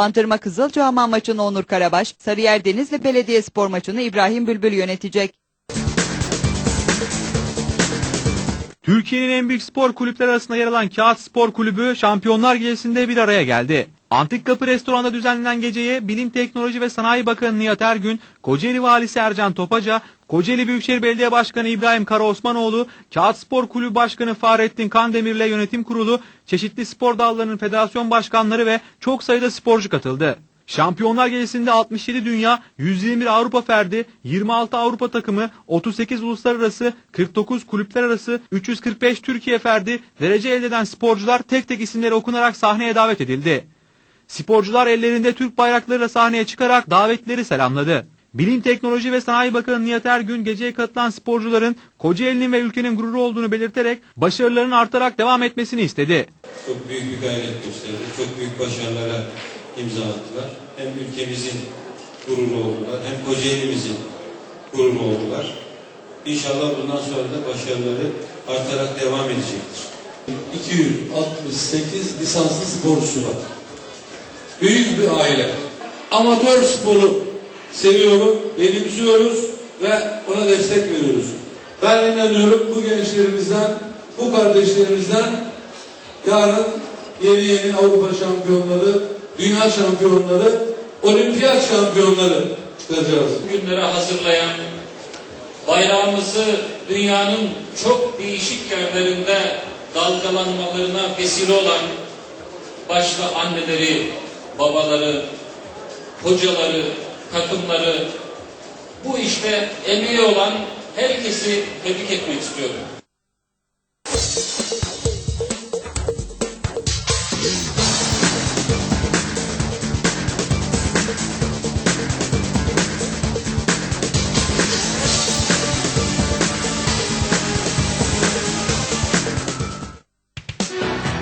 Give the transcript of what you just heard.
Bantırma Kızılcahamam maçını Onur Karabaş, Sarıyer Denizli Belediyespor maçını İbrahim Bülbül yönetecek. Türkiye'nin en büyük spor kulüpleri arasında yer alan Kağıt Spor Kulübü Şampiyonlar Gecesi'nde bir araya geldi. Antik Kapı Restoran'da düzenlenen geceye Bilim Teknoloji ve Sanayi Bakanı Nihat Ergün, Kocaeli Valisi Ercan Topaca, Kocaeli Büyükşehir Belediye Başkanı İbrahim Karaosmanoğlu, Kağıt Spor Kulübü Başkanı Fahrettin Kandemir'le yönetim kurulu, çeşitli spor dallarının federasyon başkanları ve çok sayıda sporcu katıldı. Şampiyonlar Gecesi'nde 67 dünya, 121 Avrupa ferdi, 26 Avrupa takımı, 38 uluslararası, 49 kulüpler arası, 345 Türkiye ferdi, derece elde eden sporcular tek tek isimleri okunarak sahneye davet edildi. Sporcular ellerinde Türk bayraklarıyla sahneye çıkarak davetlileri selamladı. Bilim Teknoloji ve Sanayi Bakanı Nihat Ergün geceye katılan sporcuların Kocaeli'nin ve ülkenin gururu olduğunu belirterek başarılarının artarak devam etmesini istedi. çok büyük bir gayret gösterdi. Çok büyük başarılara imza attılar. Hem ülkemizin gururu oldular, hem Kocaeli'mizin gururu oldular. İnşallah bundan sonra da başarıları artarak devam edecektir. 268 lisanslı sporcusu var. Büyük bir aile. Amatör sporu seviyorum, benimsiyoruz ve ona destek veriyoruz. Ben inanıyorum bu gençlerimizden, bu kardeşlerimizden yarın yeni yeni Avrupa şampiyonları, dünya şampiyonları, olimpiyat şampiyonları çıkacağız. günlere hazırlayan, bayrağımızı dünyanın çok değişik yerlerinde dalgalanmalarına vesile olan başta anneleri, babaları, hocaları, takımları, bu işte emeği olan herkesi tebrik etmek istiyorum.